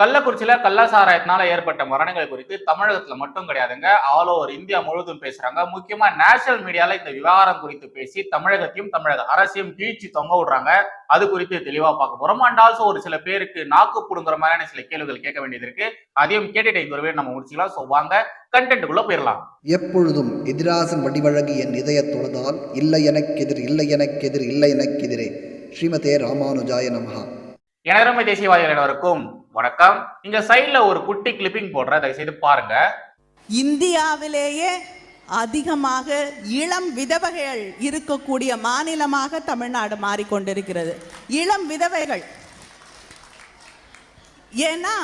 கள்ளக்குறிச்சியில கள்ள சாராயத்தினால ஏற்பட்ட மரணங்கள் குறித்து தமிழகத்துல மட்டும் கிடையாதுங்க. ஆல் ஓவர் இந்தியா முழுவதும் பேசுறாங்க. முக்கியமா நேஷனல் மீடியால இந்த விவகாரம் குறித்து பேசி தமிழகத்தையும் தமிழக அரசையும் கீழ்ச்சி தொங்க விடுறாங்க. அது குறித்து தெளிவா பார்க்க போறோம். அண்ட் ஆல்சோ ஒரு சில பேருக்கு நாக்கு புடுங்குற மாதிரியான சில கேள்விகள் கேட்க வேண்டியது இருக்கு. அதையும் கேட்டுட்டு இந்த ஒரு நம்ம முடிச்சுக்கலாம். ஸோ வாங்க கண்டென்ட்டுக்குள்ள போயிடலாம். எப்பொழுதும் எதிராசன் வடிவழகு என் இதயத் தொழுதால் இல்லை எனக்கெதிர் இல்லை எனக்கெதிர் இல்லை எனக்கெதிரே ஸ்ரீமதே ராமானுஜாய நமஹா. எனதரமை தேசியவாதிகள் அனைவருக்கும் வணக்கம். இங்க சைட்ல ஒரு குட்டி கிளிப்பிங் போடுறேன். தயவு செய்து பாருங்க. இந்தியாவிலேயே அதிகமாக இளம் விதவைகள் இருக்கக்கூடிய மாநிலமாக தமிழ்நாடு மாறிக்கொண்டிருக்கிறது. இளம் விதவைகள். ஏன்னா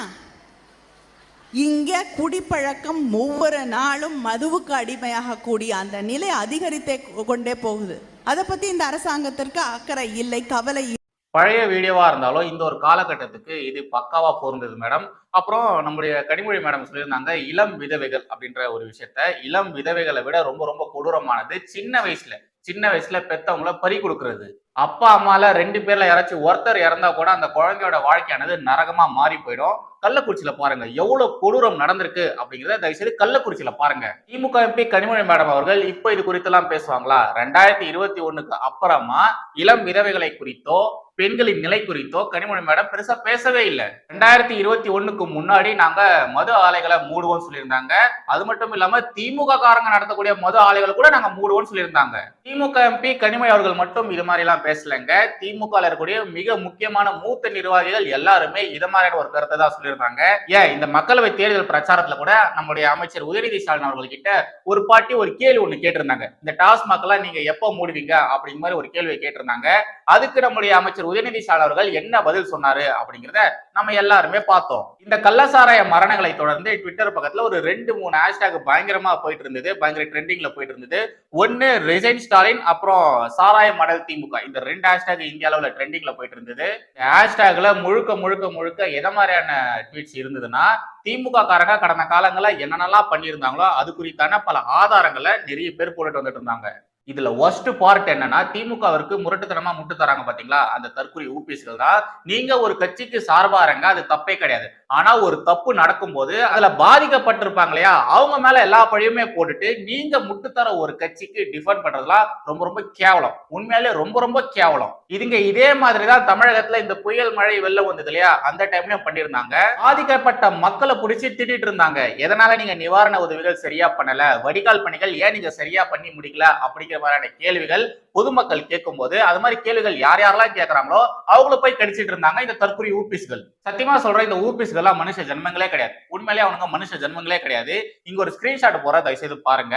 இங்கே குடிப்பழக்கம் ஒவ்வொரு நாளும் மதுவுக்கு அடிமையாக கூடிய அந்த நிலை அதிகரித்தே கொண்டே போகுது. அதை பற்றி இந்த அரசாங்கத்திற்கு அக்கறை இல்லை கவலை பழைய வீடியோவாக இருந்தாலும் இந்த ஒரு காலகட்டத்துக்கு இது பக்காவாக பொருந்தது மேடம் அப்புறம் நம்முடைய கனிமொழி மேடம் சொல்லியிருந்தாங்க இளம் விதவைகள் அப்படின்ற ஒரு விஷயத்த. இளம் விதவைகளை விட ரொம்ப ரொம்ப கொடூரமானது சின்ன வயசுல. சின்ன வயசுல பெத்தவங்கள பறி கொடுக்கறது. அப்பா அம்மால ரெண்டு பேர்ல யாராச்சும் ஒருத்தர் இறந்தா கூட அந்த குழந்தையோட வாழ்க்கையானது நரகமா மாறி போயிடும். கள்ளக்குறிச்சியில பாருங்க எவ்வளவு கொடூரம் நடந்திருக்கு அப்படிங்கறத தயவுசெய்து கள்ளக்குறிச்சியில பாருங்க. திமுக எம்பி கனிமொழி மேடம் அவர்கள் இப்ப இது குறித்தெல்லாம் பேசுவாங்களா? ரெண்டாயிரத்தி இருபத்தி ஒண்ணுக்கு அப்புறமா இளம் விதவைகளை குறித்தோ பெண்களின் நிலை குறித்தோ கனிமொழி மேடம் பெருசா பேசவே இல்லை. ரெண்டாயிரத்தி இருபத்தி ஒண்ணுக்கு முன்னாடி நாங்க மது ஆலைகளை மூடுவோம் சொல்லியிருந்தாங்க. அது மட்டும் இல்லாம திமுக காரங்க நடத்தக்கூடிய மது ஆலைகளை கூட நாங்க மூடுவோம் சொல்லியிருந்தாங்க. திமுக எம்பி கனிமொழி அவர்கள் மட்டும் இது மாதிரி எல்லாம் பேசலைங்க. திமுக இருக்கக்கூடிய மிக முக்கியமான மூத்த நிர்வாகிகள் எல்லாருமே இத மாதிரியான ஒரு கருத்தை தான் சொல்லியிருந்தாங்க. ஏன்? இந்த மக்களவை தேர்தல் பிரச்சாரத்துல கூட நம்முடைய அமைச்சர் உதயநிதி ஸ்டாலின் அவர்கள் கிட்ட ஒரு பாட்டி ஒரு கேள்வி ஒண்ணு கேட்டிருந்தாங்க. இந்த டாஸ்மாக் எல்லாம் நீங்க எப்ப மூடுவீங்க? அப்படிங்கிற மாதிரி ஒரு கேள்வியை கேட்டிருந்தாங்க. அதுக்கு நம்முடைய அமைச்சர் உதயநிதி ஸ்டாலின் அவர்கள் என்ன பதில் சொன்னாரு? அப்படிங்கிறத நம்ம எல்லாருமே பார்த்தோம். இந்த கள்ளசாராய மரணங்களை தொடர்ந்து ட்விட்டர் பக்கத்துல ஒரு ரெண்டு மூணு ஹேஷ்டாக் பயங்கரமா போயிட்டு இருந்தது. பயங்கர ட்ரெண்டிங்ல போயிட்டு இருந்தது. ஒன்னு ரிசைன் ஸ்டாலின் அப்புறம் சாராய மடல் திமுக. இந்த ரெண்டு ஹேஷ்டாக் இந்திய அளவில் ட்ரெண்டிங்கில் போயிட்டு இருந்தது. இந்த முழுக்க முழுக்க முழுக்க எதை மாதிரியான ட்வீட்ஸ் இருந்ததுன்னா திமுக காரங்க கடந்த காலங்களில் என்னென்னலாம் பண்ணியிருந்தாங்களோ அது குறித்தான பல ஆதாரங்களை நிறைய பேர் போட்டுட்டு வந்துட்டு இருந்தாங்க. இதுல ஒஸ்ட் பார்ட் என்னன்னா திமுகவிற்கு முரட்டுத்தனமா முட்டு தராங்க பாத்தீங்களா? அந்த தற்கொலை ஊபிஸ்கள் தான். நீங்க ஒரு கட்சிக்கு சார்பா இருங்க அது தப்பே கிடையாது. ஆனா ஒரு தப்பு நடக்கும் போது அதுல பாதிக்கப்பட்டிருப்பாங்க இல்லையா அவங்க மேல எல்லா பழியுமே போட்டுட்டு நீங்க முட்டு தர ஒரு கட்சிக்கு டிஃபெண்ட் பண்றதுலாம் ரொம்ப ரொம்ப கேவலம். உண்மையாலே ரொம்ப ரொம்ப கேவலம். இதுங்க இதே மாதிரிதான் தமிழகத்துல இந்த புயல் மழை வெள்ளம் வந்தது இல்லையா? அந்த டைம்லயும் பண்ணியிருந்தாங்க. பாதிக்கப்பட்ட மக்களை பிடிச்சி திட்டிட்டு இருந்தாங்க. எதனால நீங்க நிவாரண உதவிகள் சரியா பண்ணல? வடிகால் பணிகள் ஏன் நீங்க சரியா பண்ணி முடிக்கல? அப்படிங்கிற மாதிரியான கேள்விகள் பொதுமக்கள் கேட்கும்போது அது மாதிரி கேள்விகள் யார் யாரெல்லாம் கேட்கறாங்களோ அவங்கள போய் கடிச்சிட்டு இருந்தாங்க இந்த தற்கொலை ஊபிஸ்கள். சத்தியமா சொல்றேன் இந்த ஊபிஸ்கள்லாம் மனுஷ ஜென்மங்களே கிடையாது. உண்மையிலேயே அவனுங்க மனுஷ ஜென்மங்களே கிடையாது. இங்க ஒரு ஸ்கிரீன்ஷாட் போற தயவு செய்து பாருங்க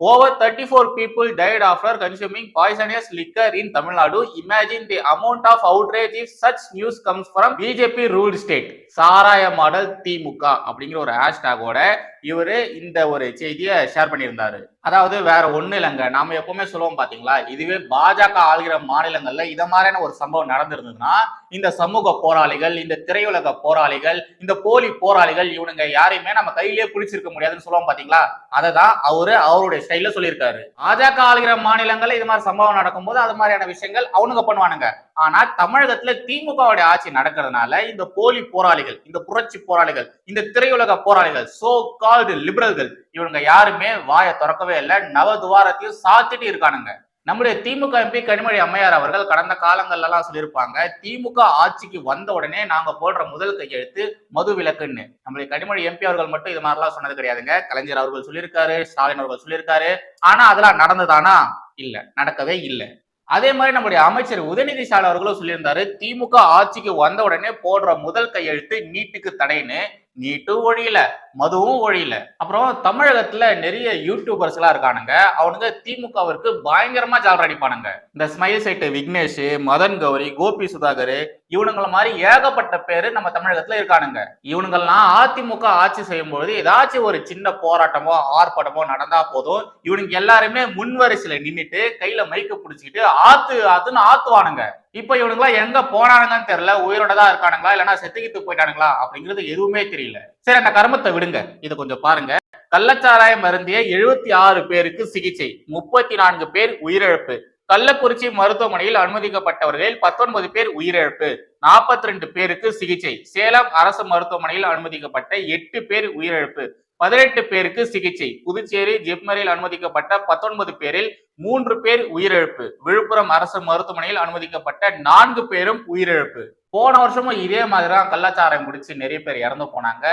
over thirty four people died after consuming poisonous liquor in Tamil Nadu imagine the amount of outrage if such news comes from BJP rule state சாராய மாடல் திமுக அப்படிங்கிற ஒரு ஹேஷ்டாகோட இவரு இந்த ஒரு செய்தியை ஷேர் பண்ணியிருந்தாரு. அதாவது வேற ஒண்ணு இல்லைங்க. நாம எப்பவுமே சொல்லுவோம் பாத்தீங்களா? இதுவே பாஜக ஆளுகிற மாநிலங்கள்ல இத மாதிரியான ஒரு சம்பவம் நடந்திருந்ததுன்னா இந்த சமூக போராளிகள் இந்த திரையுலக போராளிகள் இந்த போலி போராளிகள் இவனுங்க யாரையுமே நம்ம கையிலேயே பிடிச்சிருக்க முடியாதுன்னு சொல்லுவோம் பாத்தீங்களா? அதை தான் அவரு அவருடைய ஸ்டைல சொல்லியிருக்காரு. பாஜக ஆளுகிற மாநிலங்கள்ல இது மாதிரி சம்பவம் நடக்கும்போது அது மாதிரியான விஷயங்கள் அவனுங்க பண்ணுவானுங்க. ஆனா தமிழகத்துல திமுகவுடைய ஆட்சி நடக்கிறதுனால இந்த போலி போராளிகள் இந்த புரட்சி போராளிகள் இந்த திரையுலக போராளிகள் சோ கால்டு லிபரல்கள் இவனுங்க யாருமே வாயை திறக்கவே இல்லை. நவ துவாரத்தையும் சாத்திட்டு இருக்கானுங்க. நம்முடைய திமுக எம்பி கனிமொழி அம்மையார் அவர்கள் கடந்த காலங்கள்லாம் சொல்லியிருப்பாங்க திமுக ஆட்சிக்கு வந்த உடனே நாங்க போடுற முதல் கையெழுத்து மது விலக்குன்னு. நம்முடைய கனிமொழி எம்பி அவர்கள் மட்டும் இது மாதிரிலாம் சொன்னது கிடையாதுங்க. கலைஞர் அவர்கள் சொல்லியிருக்காரு ஸ்டாலின் அவர்கள் சொல்லியிருக்காரு. ஆனா அதெல்லாம் நடந்ததானா? இல்ல நடக்கவே இல்லை. அதே மாதிரி நம்முடைய அமைச்சர் உதயநிதி ஸ்டாலின் அவர்களும் சொல்லியிருந்தாரு திமுக ஆட்சிக்கு வந்த உடனே போடுற முதல் கையெழுத்து நீட்டுக்கு தடைன்னு. நீட்டும் ஒழியல. மதுவும் ஒழியல. அப்புறம் தமிழகத்துல நிறைய யூடியூபர்ஸ் எல்லாம் இருக்கானுங்க. அவனுங்க திமுகவிற்கு பயங்கரமா ஜாலர் அடிப்பானுங்க. இந்த ஸ்மைல் சைட்டு விக்னேஷ் மதன் கௌரி கோபி சுதாகர் இவனுங்கள மாதிரி ஏகப்பட்ட பேரு நம்ம தமிழகத்துல இருக்கானுங்க. இவனுங்கெல்லாம் அதிமுக ஆட்சி செய்யும்போது ஏதாச்சும் ஒரு சின்ன போராட்டமோ ஆர்ப்பாட்டமோ நடந்தா போதும். இவனுங்க எல்லாருமே முன்வரிசையில நின்னுட்டு கையில மைக்க பிடிச்சிக்கிட்டு ஆத்து ஆத்துன்னு ஆத்துவானுங்க. இப்ப இவனுங்களா எங்க போனானுங்கன்னு தெரியல. உயிரோட தான் இருக்கானுங்களா? இல்லைன்னா செத்துக்கிட்டு போயிட்டானுங்களா? அப்படிங்கிறது எதுவுமே தெரியல. சரி அந்த கர்மத்தை விடுங்க. இதை கொஞ்சம் பாருங்க. கள்ளச்சாராயம் மருந்திய எழுபத்தி ஆறு பேருக்கு சிகிச்சை முப்பத்தி நான்கு பேர் உயிரிழப்பு. கள்ளக்குறிச்சி மருத்துவமனையில் அனுமதிக்கப்பட்டவர்களில் பத்தொன்பது பேர் உயிரிழப்பு நாற்பத்தி ரெண்டு பேருக்கு சிகிச்சை. சேலம் அரசு மருத்துவமனையில் அனுமதிக்கப்பட்ட எட்டு பேர் உயிரிழப்பு பதினெட்டு பேருக்கு சிகிச்சை. புதுச்சேரி ஜிப்மரில் அனுமதிக்கப்பட்ட பத்தொன்பது பேரில் மூன்று பேர் உயிரிழப்பு. விழுப்புரம் அரசு மருத்துவமனையில் அனுமதிக்கப்பட்ட நான்கு பேரும் உயிரிழப்பு. போன வருஷமும் இதே மாதிரி தான் கள்ளச்சாராயம் குடிச்சு நிறைய பேர் இறந்து போனாங்க.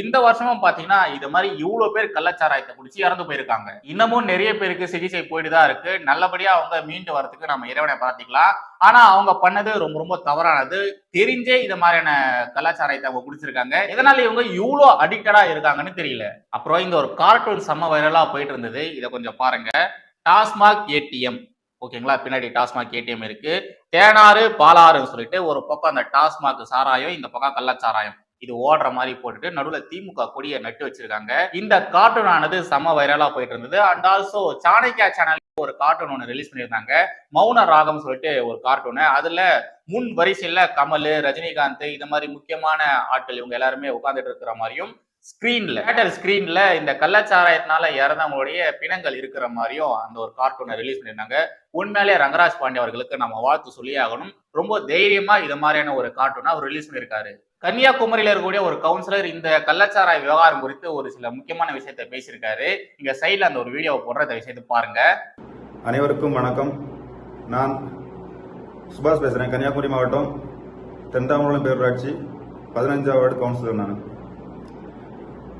இந்த வருஷமும் பாத்தீங்கன்னா இது மாதிரி இவ்வளவு பேர் கள்ளச்சாராயத்தை குடிச்சு இறந்து போயிருக்காங்க. இன்னமும் நிறைய பேருக்கு சிகிச்சை போயிட்டு தான் இருக்கு. நல்லபடியா அவங்க மீண்டு வரதுக்கு நம்ம இறைவனை பார்த்திக்கலாம் ஆனா அவங்க பண்ணது ரொம்ப ரொம்ப தவறானது. தெரிஞ்சே இது மாதிரியான கலாச்சாரத்தை அவங்க குடிச்சிருக்காங்க. இதனால இவங்க இவ்வளோ அடிக்டடா இருக்காங்கன்னு தெரியல. அப்புறம் இந்த ஒரு கார்ட்டூன் செம்ம வைரலா போயிட்டு இருந்தது. இதை கொஞ்சம் பாருங்க. டாஸ்மாக் ஏடிஎம். ஓகேங்களா? பின்னாடி டாஸ்மாக் ஏடிஎம் இருக்கு. தேனாறு பாலாறுன்னு சொல்லிட்டு ஒரு பக்கம் அந்த டாஸ்மாக் சாராயம் இந்த பக்கம் கள்ளச்சாராயம். இது ஓடுற மாதிரி போட்டுட்டு நடுவில் திமுக கொடியை நட்டு வச்சிருக்காங்க. இந்த கார்ட்டூன் ஆனது செம வைரலா போயிட்டு இருந்தது. அண்ட் ஆல்சோ சாணக்கியா சேனல் ஒரு கார்ட்டூன் ஒன்று ரிலீஸ் பண்ணியிருந்தாங்க. மௌன ராகம் சொல்லிட்டு ஒரு கார்ட்டூனு அதுல முன் வரிசையில கமல் ரஜினிகாந்த் இந்த மாதிரி முக்கியமான ஆட்கள் இவங்க எல்லாருமே உட்காந்துட்டு இருக்கிற மாதிரியும் ஸ்கிரீன்ல தேட்டர் ஸ்கிரீன்ல இந்த கள்ளச்சாராயத்தினால இறந்தவங்களுடைய பிணங்கள் இருக்கிற மாதிரியும் அந்த ஒரு கார்ட்டூனை ரிலீஸ் பண்ணியிருந்தாங்க. உண்மையிலே ரங்கராஜ் பாண்டே அவர்களுக்கு நம்ம வாழ்த்து சொல்லியே ஆகணும். ரொம்ப தைரியமா இது மாதிரியான ஒரு கார்ட்டூனை அவர் ரிலீஸ் பண்ணியிருக்காரு. கன்னியாகுமரியில இருக்கக்கூடிய ஒரு கவுன்சிலர் இந்த கள்ளச்சாராய விவகாரம் குறித்து ஒரு சில முக்கியமான விஷயத்தை பேசியிருக்காரு. இங்க சைட்ல அந்த ஒரு வீடியோவை போடுற இந்த விஷயத்தை பாருங்க. அனைவருக்கும் வணக்கம். நான் சுபாஷ் பேசுகிறேன் கன்னியாகுமரி மாவட்டம் தென்தாமரம் பேரூராட்சி. பதினஞ்சாவது வார்டு கவுன்சிலர் நான்.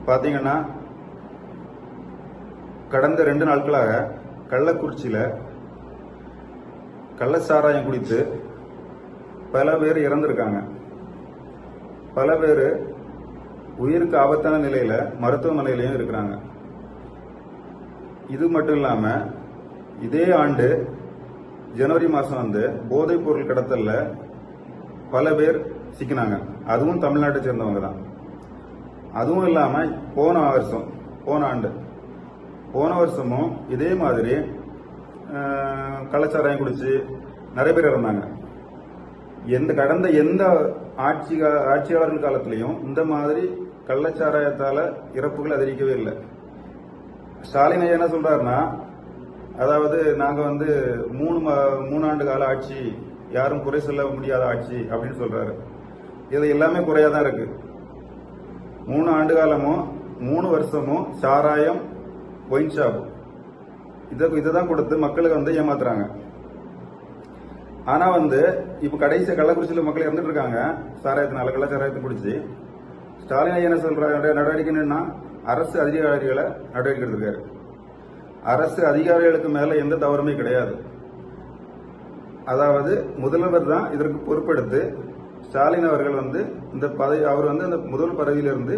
பார்த்தீங்கன்னா கடந்த ரெண்டு நாட்களாக கள்ளக்குறிச்சியில் கள்ளச்சாராயம் குடித்து பல பேர் இறந்திருக்காங்க. பல பேர் உயிருக்கு ஆபத்தான நிலையில் மருத்துவமனையிலையும் இருக்கிறாங்க. இது மட்டும் இல்லாமல் இதே ஆண்டு ஜனவரி மாதம் வந்து போதைப் பொருள் கடத்தலில் பல பேர் சிக்கினாங்க. அதுவும் தமிழ்நாட்டை சேர்ந்தவங்க தான். அதுவும் இல்லாமல் போன வருஷம் போன ஆண்டு. போன வருஷமும் இதே மாதிரி கள்ளச்சாராயம் குடிச்சு நிறைய பேர் இறந்தாங்க. எந்த கடந்த எந்த ஆட்சி கா- ஆட்சியாளர்கள் காலத்திலையும் இந்த மாதிரி கள்ளச்சாராயத்தால இறப்புகள் அதிகரிக்கவே இல்லை. ஸ்டாலின் ஐயா என்ன சொல்றாருன்னா அதாவது நாங்க வந்து மூணு மூணாண்டு கால ஆட்சி யாரும் குறை சொல்ல முடியாத ஆட்சி அப்படின்னு சொல்றாரு. இது எல்லாமே குறையா தான் இருக்கு. மூணு ஆண்டு காலமும் மூணு வருஷமும் சாராயம் ஒயின் ஷாப் இதை இதை தான் கொடுத்து மக்களுக்கு வந்து ஏமாத்துறாங்க. ஆனால் வந்து இப்போ கடைசி கள்ளக்குறிச்சியில் மக்கள் இறந்துட்டு இருக்காங்க. சாராயத்தினால கள்ளச்சாராயத்தை குடிச்சு. ஸ்டாலின் ஐயா என்ன சொல்றாரு நடவடிக்கை அரசு அதிகாரிகளை நடவடிக்கை எடுத்திருக்காரு. அரசு அதிகாரிகளுக்கு மேலே எந்த தவறுமே கிடையாது. அதாவது முதல்வர் தான் இதற்கு பொறுப்பெடுத்து ஸ்டாலின் அவர்கள் வந்து இந்த பதவி அவர் வந்து அந்த முதல் பதவியிலிருந்து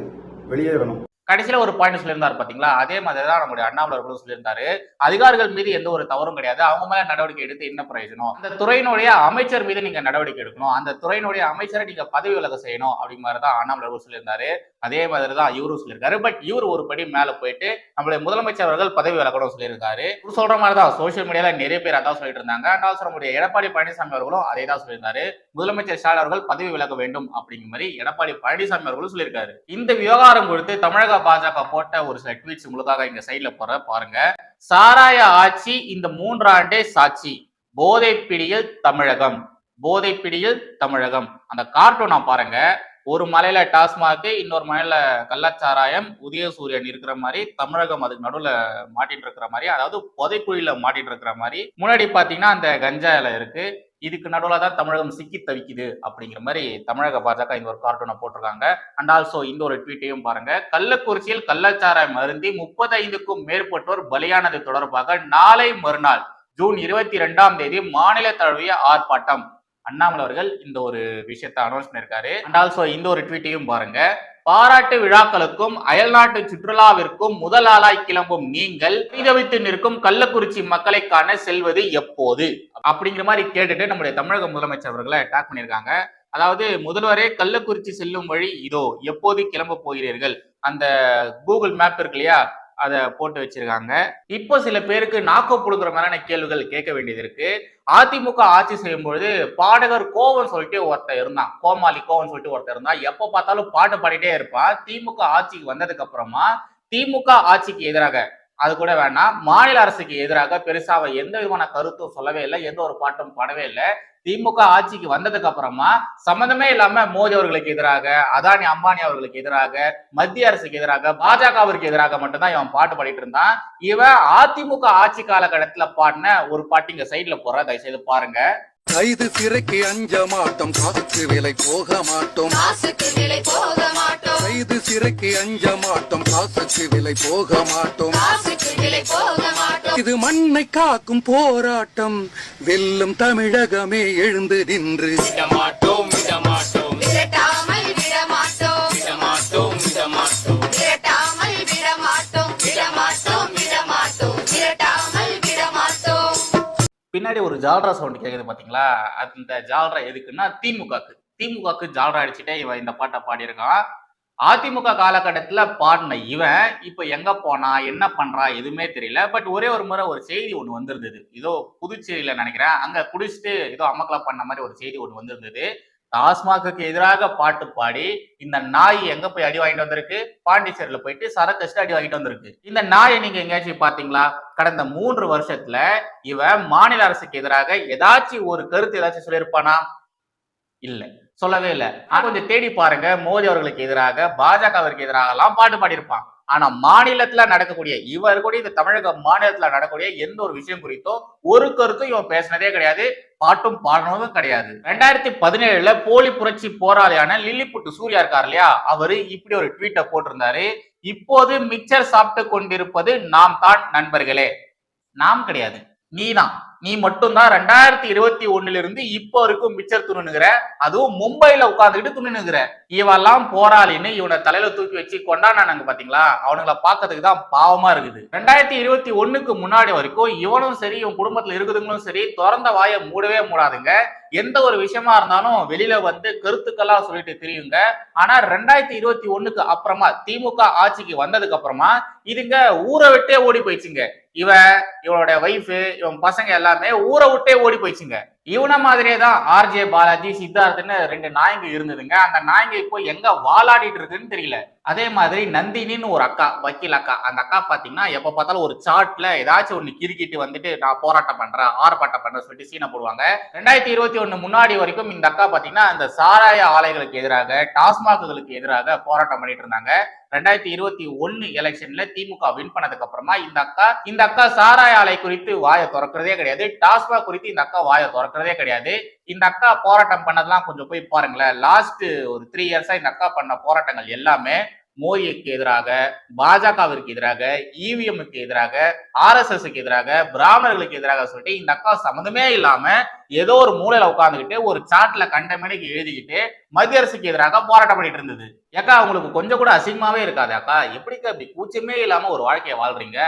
வெளியேறணும். கடைசியில ஒரு பாயிண்ட் சொல்லியிருந்தாரு பாத்தீங்களா? அதே மாதிரி தான் நம்முடைய அண்ணாமலை அவர்களும் சொல்லியிருந்தாரு. அதிகாரிகள் மீது எந்த ஒரு தவறும் கிடையாது. அவங்க மேல நடவடிக்கை எடுத்து என்ன பிரயோஜனம்? அந்த துறையினுடைய அமைச்சர் மீது நீங்க நடவடிக்கை எடுக்கணும். அந்த துறையினுடைய அமைச்சரை நீங்க பதவி விலக செய்யணும் அப்படிங்கிற மாதிரி தான் அண்ணாமலை அவர்கள் சொல்லியிருந்தாரு. அதே மாதிரி தான் இவரும் சொல்லியிருக்காரு. பட் இவர் ஒரு படி மேல போயிட்டு நம்மளுடைய முதலமைச்சர் அவர்கள் பதவி விலகணும் சொல்லியிருக்காரு இவர் சொல்ற மாதிரி தான் சோசியல் மீடியால நிறைய பேர் அதான் சொல்லிட்டு இருந்தாங்க அண்ட் ஆல்சோ நம்முடைய எடப்பாடி பழனிசாமி அவர்களும் அதே தான் சொல்லியிருந்தாரு. முதலமைச்சர் ஸ்டாலின் அவர்கள் பதவி விலக வேண்டும் அப்படிங்கிற மாதிரி எடப்பாடி பழனிசாமி அவர்களும் சொல்லியிருக்காரு. இந்த விவகாரம் குறித்து தமிழக பாஜக போட்ட ஒரு சில ட்வீட்ஸ் உங்களுக்காக இங்க சைட்ல போற பாருங்க. சாராய ஆட்சி இந்த மூன்றாண்டே சாட்சி. போதை பிடியில் தமிழகம். போதை பிடியில் தமிழகம். அந்த கார்ட்டூனா பாருங்க. ஒரு மலையில டாஸ்மாக் இன்னொரு மலையில கள்ளச்சாராயம் உதயசூரியன் இருக்கிற மாதிரி தமிழகம் அதுக்கு நடுவுல மாட்டிட்டு இருக்கிற மாதிரி அதாவது புதைக்குழியில மாட்டிட்டு இருக்கிற மாதிரி. முன்னாடி பாத்தீங்கன்னா அந்த கஞ்சா இலை இருக்கு. இதுக்கு நடுவில் தான் தமிழகம் சிக்கி தவிக்குது அப்படிங்கிற மாதிரி தமிழக பாஜக இந்த ஒரு கார்ட்டூனை போட்டிருக்காங்க. அண்ட் ஆல்சோ இந்த ஒரு ட்வீட்டையும் பாருங்க. கள்ளக்குறிச்சியில் கள்ளச்சாராயம் அருந்தி முப்பத்தைந்துக்கும் மேற்பட்டோர் பலியானது தொடர்பாக நாளை மறுநாள் ஜூன் இருபத்தி ரெண்டாம் தேதி மாநில தழுவிய ஆர்ப்பாட்டம். அண்ணாமலை அவர்கள் இந்த ஒரு விஷயத்தை அனௌன்ஸ் பண்ணியிருக்காரு. அண்ட் ஆல்சோ இந்த ஒரு ட்வீட்டையும் பாருங்க. பாராட்டு விழாக்களுக்கும் அயல்நாட்டு சுற்றுலாவிற்கும் முதல் ஆளாய் கிளம்பும் நீங்கள் மீதவித்து நிற்கும் கள்ளக்குறிச்சி மக்களை காண செல்வது எப்போது? அப்படிங்கிற மாதிரி கேட்டுட்டு நம்முடைய தமிழக முதலமைச்சர் அவர்களை அட்டாக் பண்ணியிருக்காங்க. அதாவது முதல்வரே கள்ளக்குறிச்சி செல்லும் வழி இதோ எப்போது கிளம்ப போகிறீர்கள்? அந்த கூகுள் மேப் இருக்கு இல்லையா? அதை போட்டு வச்சிருக்காங்க. இப்போ சில பேருக்கு நாக்கோ புழுக்கிற மாதிரியான கேள்விகள் கேட்க வேண்டியது இருக்கு. அதிமுக ஆட்சி செய்யும் பொழுது பாடகர் கோவன் சொல்லிட்டு ஒருத்தன் இருந்தான். கோமாளி கோவன் சொல்லிட்டு ஒருத்தர் இருந்தான். எப்போ பார்த்தாலும் பாட்டு பாடிட்டே இருப்பான். திமுக ஆட்சிக்கு வந்ததுக்கு அப்புறமா திமுக ஆட்சிக்கு எதிராக அது கூட வேணாம் மாநில அரசுக்கு எதிராக பெருசாக எந்த விதமான கருத்தும் சொல்லவே இல்லை எந்த ஒரு பாட்டும் பாடவே இல்லை. திமுக ஆட்சிக்கு வந்ததுக்கு அப்புறமா சம்பந்தமே இல்லாம மோடி அவர்களுக்கு எதிராக அதானி அம்பானி அவர்களுக்கு எதிராக மத்திய அரசுக்கு எதிராக பாஜகவிற்கு எதிராக மட்டும்தான் இவன் பாட்டு பாடிட்டு இருந்தான். இவன் அதிமுக ஆட்சி காலகட்டத்துல பாடின ஒரு பாட்டு இங்க சைட்ல போற தயவு செய்து பாருங்க. கைது சிறைக்கு அஞ்ச மாட்டோம் காசுக்கு விலை போக மாட்டோம். மாட்டோம். கைது சிறைக்கு அஞ்ச மாட்டோம் காசுக்கு விலை போக மாட்டோம். மாட்டோம். இது மண்ணை காக்கும் போராட்டம் வெல்லும் தமிழகமே எழுந்து நின்று. விரட்டாமல் பின்னாடி ஒரு ஜால்ரா சவுண்ட் கேக்குது பாத்தீங்களா? அந்த ஜால்ரா எதுக்குன்னா திமுகக்கு. திமுகக்கு ஜால்ரா அடிச்சுட்டே இவன் இந்த பாட்டை பாடியிருக்கான். அதிமுக காலகட்டத்துல பாடின இவன் இப்ப எங்க போனா என்ன பண்றா எதுவுமே தெரியல. பட் ஒரே ஒரு முறை ஒரு செய்தி ஒண்ணு வந்திருந்தது. ஏதோ புதுச்சேரியில நினைக்கிறேன். அங்க குடிச்சிட்டு ஏதோ அமக்கலா பண்ண மாதிரி ஒரு செய்தி ஒண்ணு வந்திருந்தது. டாஸ்மாக்கு எதிராக பாட்டு பாடி இந்த நாய் எங்க போய் அடி வாங்கிட்டு வந்திருக்கு? பாண்டிச்சேரியில போயிட்டு சரக்கு அடிச்சுட்டு அடி வாங்கிட்டு வந்திருக்கு. இந்த நாயை நீங்க எங்கேயாச்சும் பாத்தீங்களா கடந்த மூன்று வருஷத்துல இவன் மாநில அரசுக்கு எதிராக ஏதாச்சும் ஒரு கருத்து ஏதாச்சும் சொல்லியிருப்பானா? இல்லை. சொல்லவே இல்லை. கொஞ்சம் தேடி பாருங்க. மோடி அவர்களுக்கு எதிராக பாஜகவிற்கு எதிராக எல்லாம் பாட்டு பாடியிருப்பான் ஆனா மாநிலத்துல நடக்கக்கூடிய இவர் கூட இந்த தமிழக மாநிலத்துல நடக்கக்கூடிய எந்த ஒரு விஷயம் குறித்தோ ஒரு கருத்தும் இவன் பேசினதே கிடையாது. பாட்டும் பாடினதும் கிடையாது. ரெண்டாயிரத்தி பதினேழுல போலி புரட்சி போராளியான லில்லிபுட்டு சூர்யா இருக்கார் இல்லையா? அவரு இப்படி ஒரு ட்வீட்டை போட்டிருந்தாரு. இப்போது மிக்சர் சாப்பிட்டு கொண்டிருப்பது நாம் தான் நண்பர்களே. நாம் கிடையாது. நீ தான் நீ மட்டும்தான் ரெண்டாயிரத்தி இருபத்தி ஒண்ணுல இருந்து இப்போ வரைக்கும் மிச்சர் துணுனுகிற அதுவும் மும்பைல உட்காந்துக்கிட்டு துணுனுகிற இவெல்லாம் போராளின்னு இவனை தலையில தூக்கி வச்சு கொண்டாடினாங்க பாத்தீங்களா? அவனுங்களை பார்க்கறதுக்கு தான் பாவமா இருக்குது. ரெண்டாயிரத்தி இருபத்தி ஒண்ணுக்கு முன்னாடி வரைக்கும் இவனும் சரி இவன் குடும்பத்துல இருக்குதுங்களும் சரி திறந்த வாயை மூடவே மூடாதுங்க. எந்த ஒரு விஷயமா இருந்தாலும் வெளியில வந்து கருத்துக்களா சொல்லிட்டு தெரியுங்க. ஆனா ரெண்டாயிரத்தி இருபத்தி ஒண்ணுக்கு அப்புறமா திமுக ஆட்சிக்கு வந்ததுக்கு அப்புறமா இதுங்க ஊரை விட்டே ஓடி போயிடுச்சுங்க. இவன் இவனுடைய ஒய்ஃபு இவன் பசங்க எல்லாமே ஊரை விட்டே ஓடி போயிடுச்சுங்க. இவன மாதிரியே தான் ஆர்ஜே பாலாஜி சித்தார்த்துன்னு ரெண்டு நாயங்க இருந்ததுங்க. அந்த நாயங்க இப்போ எங்க வாலாடிட்டு இருக்குன்னு தெரியல. அதே மாதிரி நந்தினின்னு ஒரு அக்கா வக்கீல் அக்கா. அந்த அக்கா பாத்தீங்கன்னா எப்ப பார்த்தாலும் ஒரு சார்ட்ல ஏதாச்சும் ஒண்ணு கிறுக்கிட்டு வந்துட்டு நான் போராட்டம் பண்றேன் ஆர்ப்பாட்டம் பண்றேன் சொல்லிட்டு சீனை போடுவாங்க. ரெண்டாயிரத்தி இருபத்தி ஒண்ணு முன்னாடி வரைக்கும் இந்த அக்கா பாத்தீங்கன்னா இந்த சாராய ஆலைகளுக்கு எதிராக டாஸ்மாக்குகளுக்கு எதிராக போராட்டம் பண்ணிட்டு இருந்தாங்க. ரெண்டாயிரத்தி இருபத்தி ஒன்னு எலெக்ஷன்ல திமுக வின் பண்ணதுக்கு அப்புறமா இந்த அக்கா இந்த அக்கா சாராய ஆலை குறித்து வாயை திறக்கிறதே கிடையாது. டாஸ்மாக் குறித்து இந்த அக்கா வாயை பண்றதே கிடையாது. இந்த அக்கா போராட்டம் பண்ணதெல்லாம் கொஞ்சம் போய் பாருங்களேன். லாஸ்ட் ஒரு த்ரீ இயர்ஸா இந்த அக்கா பண்ண போராட்டங்கள் எல்லாமே மோடிக்கு எதிராக பாஜகவிற்கு எதிராக இவிஎம்க்கு எதிராக ஆர்எஸ்எஸ்க்கு எதிராக பிராமணர்களுக்கு எதிராக சொல்லிட்டு இந்த அக்கா சம்மந்தமே இல்லாம ஏதோ ஒரு மூலையில உட்காந்துக்கிட்டு ஒரு சாட்ல கண்ட மணிக்கு எழுதிக்கிட்டு மத்திய அரசுக்கு எதிராக போராட்டம் பண்ணிட்டு இருந்தது. ஏக்கா உங்களுக்கு கொஞ்சம் கூட அசிங்கமாவே இருக்காது அக்கா. எப்படிக்கா இப்படி கூச்சமே இல்லாம ஒரு வாழ்க்கையை வாழ்றீங்க?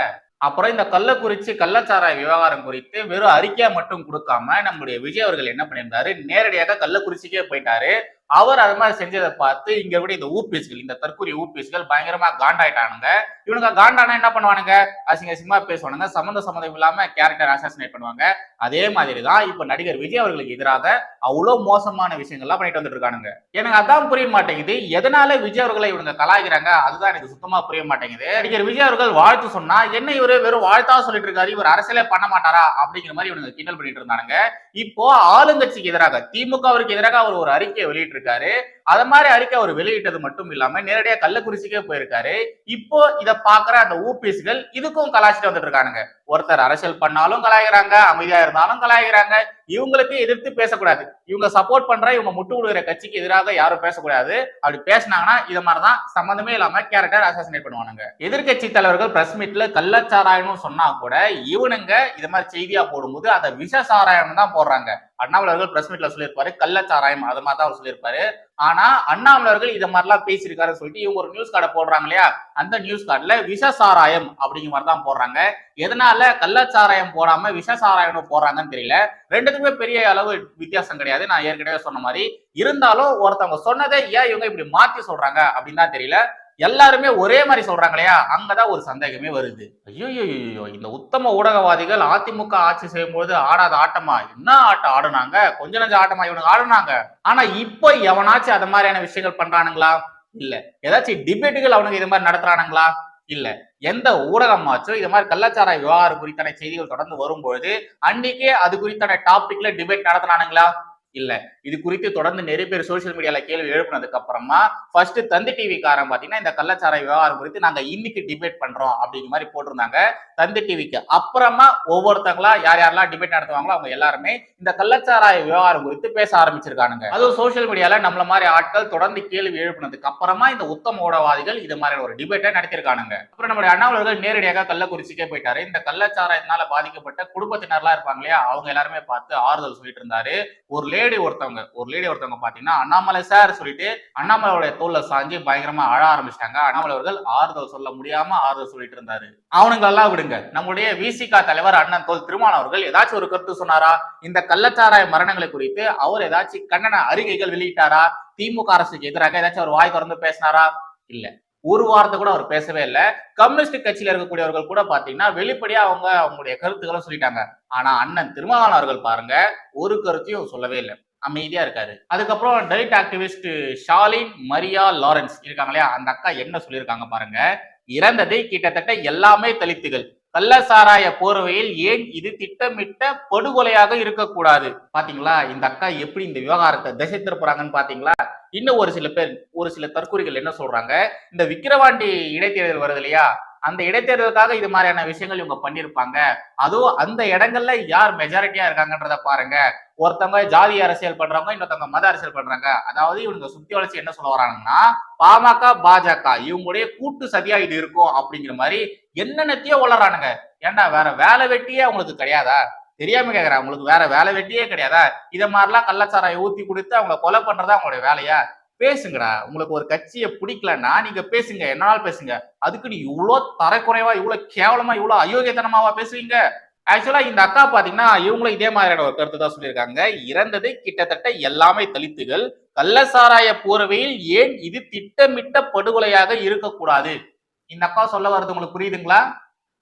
அப்புறம் இந்த கள்ளக்குறிச்சி கள்ளச்சாராய விவகாரம் குறித்து வெறும் அறிக்கையா மட்டும் கொடுக்காம நம்முடைய விஜய் அவர்கள் என்ன பண்ணியிருந்தாரு? நேரடியாக கள்ளக்குறிச்சிக்கே போயிட்டாரு. அவர் அது மாதிரி செஞ்சதை பார்த்து இங்க கூட இந்த ஊபிஎஸ்கள் இந்த தற்கொலை ஊபிஸ்கள் பயங்கரமா காண்டாயிட்டானுங்க. இவனுங்க காண்டானா என்ன பண்ணுவானுங்க? அசிங்க அசிங்கமா பேசுவானுங்க. சம்மந்த சம்மந்தம் இல்லாம கேரக்டர் அசாசினேட் பண்ணுவாங்க. அதே மாதிரி தான் இப்ப நடிகர் விஜய் அவர்களுக்கு எதிராக அவ்வளவு மோசமான விஷயங்கள்லாம் பண்ணிட்டு வந்துட்டு இருக்கானுங்க. எனக்கு அதான் புரிய மாட்டேங்குது. எதனால விஜய் அவர்களை இவங்க கலாய்க்கிறாங்க? அதுதான் எனக்கு சுத்தமா புரிய மாட்டேங்குது. நடிகர் விஜய் அவர்கள் வாழ்த்து சொன்னா என்ன இவரு வெறும் வாழ்த்தா சொல்லிட்டு இருக்காரு? இவர் அரசியலே பண்ண மாட்டாரா? அப்படிங்கிற மாதிரி இவனுங்க கிண்டல் பண்ணிட்டு இருந்தானுங்க. இப்போ ஆளுங்கட்சிக்கு எதிராக திமுகவிற்கு எதிராக அவர் ஒரு அறிக்கையை வெளியிட்டு இருக்காரு அத மாதிரி அறிக்கை அவர் வெளியிட்டது மட்டும் இல்லாம நேரடியா கள்ளக்குறிச்சிக்கே போயிருக்காரு. இப்போ இத பாக்குற அந்த ஊபிஸ்கள் இதுக்கும் கலாச்சிட்டு வந்துட்டு இருக்கானுங்க. ஒருத்தர் அரசியல் பண்ணாலும் கலாய்கிறாங்க அமைதியா இருந்தாலும் கலாய்கிறாங்க இவங்களுக்கு எதிர்த்து பேசக்கூடாது. இவங்க சப்போர்ட் பண்ற இவங்க முட்டு விடுகிற கட்சிக்கு எதிராக யாரும் பேசக்கூடாது. அப்படி பேசினாங்கன்னா இது மாதிரிதான் சம்மந்தமே இல்லாம கேரக்டர் அசாசினேட் பண்ணுவானுங்க. எதிர்க்கட்சி தலைவர்கள் பிரஸ் மீட்ல கள்ளச்சாராயம்னு சொன்னா கூட இவனுங்க இது மாதிரி செய்தியா போடும்போது அதை விஷ சாராயம் தான் போடுறாங்க. அண்ணாமலை அவர்கள் பிரஸ் மீட்ல சொல்லியிருப்பாரு கள்ளச்சாராயம் அது மாதிரி தான் அவர் சொல்லியிருப்பாரு. ஆனா அண்ணாமலை அவர்கள் மாதிரிலாம் பேசியிருக்காரு சொல்லிட்டு இவங்க ஒரு நியூஸ் கார்டை போடுறாங்க இல்லையா? அந்த நியூஸ் கார்டுல விஷ சாராயம் அப்படிங்கிற மாதிரி தான் போடுறாங்க. எதனால கள்ளச்சாராயம் போடாம விஷசாராயம் போடுறாங்கன்னு தெரியல. ரெண்டுத்துக்குமே பெரிய அளவு வித்தியாசம் கிடையாது. நான் ஏற்கனவே சொன்ன மாதிரி. இருந்தாலும் ஒருத்தவங்க சொன்னதை ஏன் இவங்க இப்படி மாத்தி சொல்றாங்க அப்படின்னு தான் தெரியல. எல்லாருமே ஒரே மாதிரி சொல்றாங்க இல்லையா அங்கதான் ஒரு சந்தேகமே வருது. ஐயோ இந்த உத்தம ஊடகவாதிகள் அதிமுக ஆட்சி செய்யும்போது ஆடாத ஆட்டமா? என்ன ஆட்டம் ஆடுனாங்க? கொஞ்ச நஞ்ச ஆட்டமா இவனுங்க ஆடுனாங்க? ஆனா இப்போ எவனாச்சும் அது மாதிரியான விஷயங்கள் பண்றானுங்களா? இல்ல. ஏதாச்சும் டிபேட்டுகள் அவனுங்க இது மாதிரி நடத்துறானுங்களா? இல்ல. எந்த ஊடகமாச்சும் இது மாதிரி கள்ளச்சாராய விவகாரம் குறித்தான செய்திகள் தொடர்ந்து வரும்பொழுது அன்னைக்கே அது குறித்தான டாபிக்ல டிபேட் நடத்தினானுங்களா? இல்ல. இது குறித்து தொடர்ந்து நிறைய பேர் சோசியல் மீடியால கேள்வி எழுப்பினதுக்கு அப்புறமா ஃபர்ஸ்ட் தந்தி டிவி காரன் பாத்தீங்கன்னா இந்த கள்ளச்சாராய விவகாரம் குறித்து நாங்க இன்னைக்கு டிபேட் பண்றோம் அப்படிங்கிற மாதிரி போட்டிருந்தாங்க தந்தி டிவிக்கு அப்புறமா ஒவ்வொருத்தங்களா யார் யாரெல்லாம் டிபேட் நடத்துவாங்களோ அவங்க எல்லாருமே இந்த கள்ளச்சாராய விவகாரம் குறித்து பேச ஆரம்பிச்சிருக்கானுங்க. அதுவும் சோசியல் மீடியால நம்மள மாதிரி ஆட்கள் தொடர்ந்து கேள்வி எழுப்புனதுக்கு அப்புறமா இந்த உத்தம இது மாதிரி ஒரு டிபேட்டை நடத்திருக்கானுங்க. அப்புறம் நம்முடைய அண்ணாவர்கள் நேரடியாக கள்ளக்குறிச்சிக்கே போயிட்டாரு. இந்த கள்ளச்சாராயத்தினால பாதிக்கப்பட்ட குடும்பத்தினர்லாம் இருப்பாங்க இல்லையா அவங்க எல்லாருமே பார்த்து ஆறுதல் சொல்லிட்டு இருந்தாரு. ஒரு லேடி ஒருத்தவங்க ஒரு லேடி ஒருத்தவங்க பாத்தீங்கன்னா அண்ணாமலை சார் சொல்லிட்டு அண்ணாமலையோட தோல்ல சாஞ்சு பயங்கரமா அழ ஆரம்பிச்சிட்டாங்க. அண்ணாமலை அவர்கள் ஆறுதல் சொல்ல முடியாம ஆறுதல் சொல்லிட்டு இருந்தாரு. அவனுங்களெல்லாம் விடுங்க. நம்முடைய விசிகா தலைவர் அண்ணன் தோல் திருமான் அவர்கள் ஏதாச்சும் ஒரு கருத்து சொன்னாரா? இந்த கள்ளச்சாராய மரணங்களை குறித்து அவர் ஏதாச்சும் கண்டன அறிக்கைகள் வெளியிட்டாரா? திமுக அரசுக்கு எதிராக ஏதாச்சும் அவர் வாய் திறந்து பேசினாரா? இல்ல. ஒரு வாரத்தை கூட அவர் பேசவே இல்லை. கம்யூனிஸ்ட் கட்சியில இருக்கக்கூடியவர்கள் கூட பாத்தீங்கன்னா வெளிப்படையா அவங்க அவங்களுடைய கருத்துக்களை சொல்லிட்டாங்க. ஆனா அண்ணன் திருமாவளவன் அவர்கள் பாருங்க ஒரு கருத்தையும் சொல்லவே இல்லை. அமைதியா இருக்காரு. அதுக்கப்புறம் delete activist Shalin Maria Lawrence இருக்காங்க இல்லையா? அந்த அக்கா என்ன சொல்லியிருக்காங்க பாருங்க? இறந்தது கிட்டத்தட்ட எல்லாமே தலித்துகள் கள்ளசாராய போர்வையில் ஏன் இது திட்டமிட்ட படுகொலையாக இருக்கக்கூடாது? பாத்தீங்களா? இந்த அக்கா எப்படி இந்த விவகாரத்தை திசை திருப்புறாங்கன்னு பாத்தீங்களா? இன்னும் ஒரு சில பேர் ஒரு சில தற்கொலைகள் என்ன சொல்றாங்க? இந்த விக்கிரவாண்டி இடைத்தேர்தல் வருது இல்லையா? அந்த இடைத்தேர்தலுக்காக இது மாதிரியான விஷயங்கள் இவங்க பண்ணிருப்பாங்க அதுவும் அந்த இடங்கள்ல யார் மெஜாரிட்டியா இருக்காங்கன்றத பாருங்க. ஒருத்தவங்க ஜாதி அரசியல் பண்றவங்க இன்னொருத்தவங்க மத அரசியல் பண்றாங்க அதாவது இவங்க சுத்தி வளர்ச்சி என்ன சொல்ல வராங்கன்னா பாமக பாஜக இவங்களுடைய கூட்டு சதியா இது இருக்கும் அப்படிங்கிற மாதிரி என்னென்னத்தையோ வளர்றானுங்க ஏன்னா வேற வேலை வெட்டியே அவங்களுக்கு கிடையாதா? தெரியாம கேக்குறேன் அவங்களுக்கு வேற வேலை வெட்டியே கிடையாதா? இத மாதிரிலாம் கள்ளச்சாராயம் ஊத்தி கொடுத்து அவங்க கொலை பண்றதா அவங்களுடைய வேலையா? பேசுங்கடா. உங்களுக்கு ஒரு கட்சியை பிடிக்கலன்னா நீங்க பேசுங்க என்னால் பேசுங்க. அதுக்கு நீ இவ்வளோ தரக்குறைவா இவ்வளவு கேவலமா இவ்வளவு அயோக்கியத்தனமாவா பேசுவீங்க? ஆக்சுவலா இந்த அக்கா பாத்தீங்கன்னா இவங்களும் இதே மாதிரியான ஒரு கருத்து தான் சொல்லியிருக்காங்க. இறந்தது கிட்டத்தட்ட எல்லாமே தலித்துகள். கள்ளசாராய போர்வையில் ஏன் இது திட்டமிட்ட படுகொலையாக இருக்கக்கூடாது? இந்த அக்கா சொல்ல வர்றது உங்களுக்கு புரியுதுங்களா?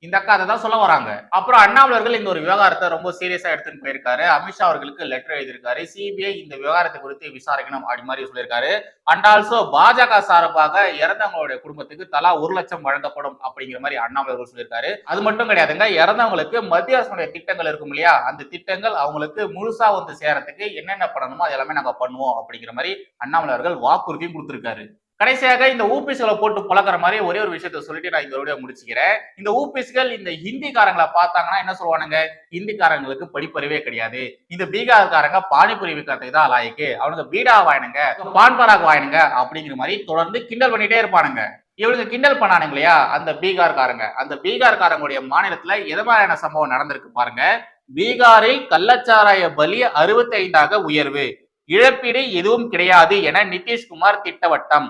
இந்த அக்கா அதை தான் சொல்ல வராங்க. அப்புறம் அண்ணாமலர்கள் இந்த ஒரு விவகாரத்தை ரொம்ப சீரியஸா எடுத்துன்னு போயிருக்காரு. அமித்ஷா அவர்களுக்கு லெட்டர் எழுதியிருக்காரு. சிபிஐ இந்த விவகாரத்தை குறித்து விசாரிக்கணும் அப்படி மாதிரி சொல்லியிருக்காரு. அண்ட் ஆல்சோ பாஜக சார்பாக இறந்தவங்களுடைய குடும்பத்துக்கு தலா ஒரு லட்சம் வழங்கப்படும் அப்படிங்கிற மாதிரி அண்ணாமலர்கள் சொல்லியிருக்காரு. அது மட்டும் கிடையாதுங்க இறந்தவங்களுக்கு மத்திய அரசுடைய திட்டங்கள் இருக்கும் இல்லையா? அந்த திட்டங்கள் அவங்களுக்கு முழுசா வந்து சேரத்துக்கு என்னென்ன பண்ணணுமோ அது எல்லாமே நாங்க பண்ணுவோம் அப்படிங்கிற மாதிரி அண்ணாமலர்கள் வாக்குறுதியும் கொடுத்திருக்காரு. கடைசியாக இந்த ஊபிஸ்களை போட்டு பழக்கிற மாதிரி ஒரே ஒரு விஷயத்த சொல்லிட்டு நான் இந்த வீடியோ முடிச்சுக்கிறேன். இந்த ஊபிஸ்கள் இந்த ஹிந்திக்காரங்களை பார்த்தாங்கன்னா என்ன சொல்லுவானுங்க? ஹிந்திக்காரங்களுக்கு படிப்பறிவே கிடையாது. இந்த பீகார்காரங்க பானிபுரி விற்கிறதுக்கு தான் லாய்க்கு. அவனுங்க பீடா வாயினுங்க பான்பராக் வாயினுங்க அப்படிங்கிற மாதிரி தொடர்ந்து கிண்டல் பண்ணிட்டே இருப்பானுங்க. இவனுங்க கிண்டல் பண்ணானுங்க இல்லையா? அந்த பீகார்காரங்க. அந்த பீகார்காரங்களுடைய மாநிலத்துல எது மாதிரியான சம்பவம் நடந்திருக்கு பாருங்க. பீகாரில் கள்ளச்சாராய பலி அறுபத்தி ஐந்தாக உயர்வு. இழப்பீடு எதுவும் கிடையாது என நிதிஷ்குமார் திட்டவட்டம்.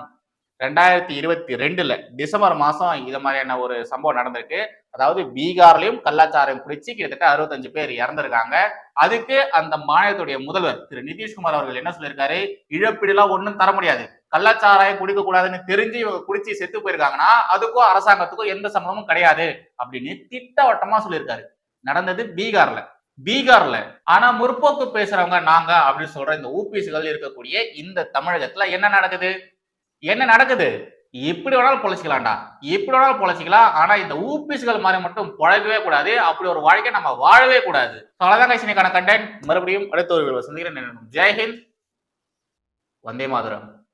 ரெண்டாயிரத்தி இருபத்தி ரெண்டுல டிசம்பர் மாசம் இது மாதிரியான ஒரு சம்பவம் நடந்திருக்கு. அதாவது பீகார்லயும் கள்ளச்சாரம் பிடிச்சு கிட்டத்தட்ட அறுபத்தஞ்சு பேர் இறந்திருக்காங்க. அதுக்கு அந்த மாநிலத்துடைய முதல்வர் திரு நிதிஷ்குமார் அவர்கள் என்ன சொல்லியிருக்காரு? இழப்பீடுலாம் ஒன்றும் தர முடியாது. கள்ளச்சாராயம் குடிக்க கூடாதுன்னு தெரிஞ்சு இவங்க குடிச்சு செத்து போயிருக்காங்கன்னா அதுக்கும் அரசாங்கத்துக்கும் எந்த சம்பளமும் கிடையாது அப்படின்னு திட்டவட்டமா சொல்லியிருக்காரு. நடந்தது பீகார்ல. பீகார்ல ஆனா முற்போக்கு பேசுறவங்க நாங்க அப்படின்னு சொல்ற இந்த ஊபிஸ்கள் இருக்கக்கூடிய இந்த தமிழகத்துல என்ன நடக்குது? என்ன நடக்குது? எப்படி வேணாலும் பொழைச்சிக்கலாம்டா. எப்படி வேணாலும் பொழைச்சிக்கலாம். ஆனா இந்த ஊபிஸ்கள் மாதிரி மட்டும் பழகவே கூடாது. அப்படி ஒரு வாழ்க்கை நம்ம வாழவே கூடாது. அவ்வளவுதான் கைசினிக்கான கண்டென்ட் மறுபடியும் அடுத்த ஒரு சந்திக்கிறேன். ஜெய்ஹிந்த் வந்தே மாதரம்.